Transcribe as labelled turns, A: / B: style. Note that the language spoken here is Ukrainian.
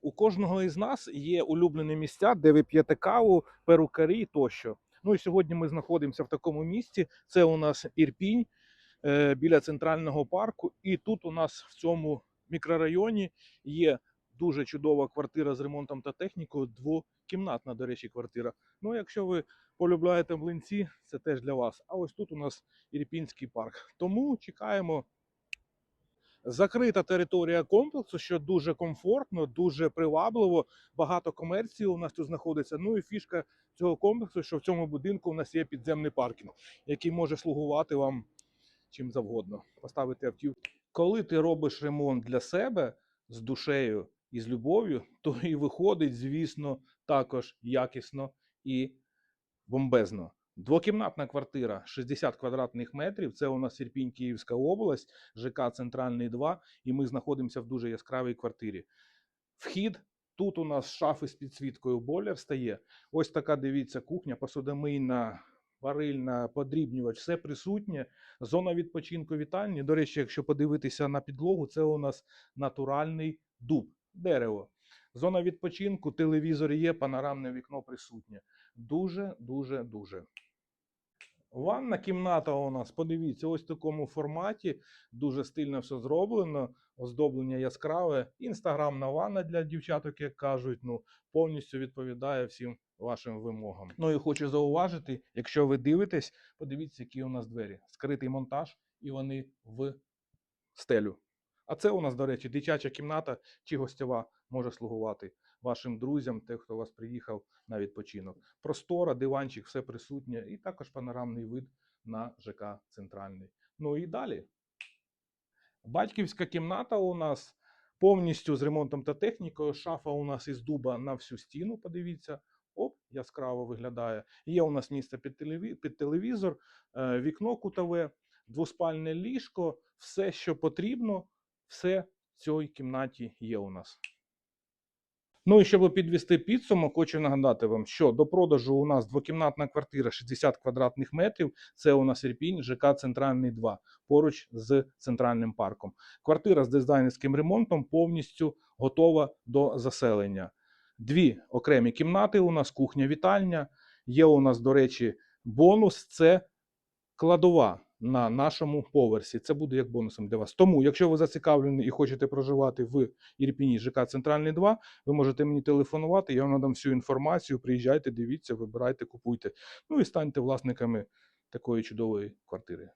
A: У кожного із нас є улюблені місця, де ви п'єте каву, перукарі тощо. Ну і сьогодні ми знаходимося в такому місці. Це у нас Ірпінь е, біля центрального парку. І тут у нас в цьому мікрорайоні є дуже чудова квартира з ремонтом та технікою. Двокімнатна, до речі, квартира. Ну, якщо ви полюбляєте млинці, це теж для вас. А ось тут у нас Ірпінський парк. Тому чекаємо. Закрита територія комплексу, що дуже комфортно, дуже привабливо. Багато комерції у нас тут знаходиться. Ну і фішка цього комплексу, що в цьому будинку у нас є підземний паркінг, який може слугувати вам чим завгодно. Поставити автівку. Коли ти робиш ремонт для себе з душею і з любов'ю, то і виходить, звісно, також якісно і бомбезно. Двокімнатна квартира 60 квадратних метрів. Це у нас Ірпінь, Київська область, ЖК Центральний 2, і ми знаходимося в дуже яскравій квартирі. Вхід тут у нас шафи з підсвіткою бойлер стає. Ось така дивіться кухня, посудомийна, варильна, подрібнювач, все присутнє. Зона відпочинку вітальні. До речі, якщо подивитися на підлогу, це у нас натуральний дуб, дерево. Зона відпочинку, телевізор є, панорамне вікно присутнє. Дуже, дуже, дуже. Ванна кімната у нас, подивіться, ось в такому форматі. Дуже стильно все зроблено. Оздоблення яскраве. Інстаграмна ванна для дівчаток, як кажуть, ну повністю відповідає всім вашим вимогам. Ну і хочу зауважити, якщо ви дивитесь, подивіться, які у нас двері. Скритий монтаж, і вони в стелю. А це у нас, до речі, дитяча кімната чи гостьова може слугувати вашим друзям, тим, хто вас приїхав на відпочинок. Простора, диванчик, все присутнє, і також панорамний вид на ЖК Центральний. Ну і далі. Батьківська кімната у нас повністю з ремонтом та технікою. Шафа у нас із дуба на всю стіну. Подивіться. Оп, яскраво виглядає. Є у нас місце під телевізор, е, вікно кутове, двоспальне ліжко, все, що потрібно, все в цій кімнаті є у нас. Ну і щоб підвести підсумок, хочу нагадати вам, що до продажу у нас двокімнатна квартира 60 квадратних метрів. Це у нас Ірпінь, ЖК Центральний 2, поруч з центральним парком. Квартира з дизайнерським ремонтом повністю готова до заселення. Дві окремі кімнати. У нас кухня-вітальня. Є у нас, до речі, бонус це кладова на нашому поверсі. Це буде як бонусом для вас. Тому, якщо ви зацікавлені і хочете проживати в Ірпіні ЖК Центральний 2, ви можете мені телефонувати, я вам надам всю інформацію. Приїжджайте, дивіться, вибирайте, купуйте. Ну і станьте власниками такої чудової квартири.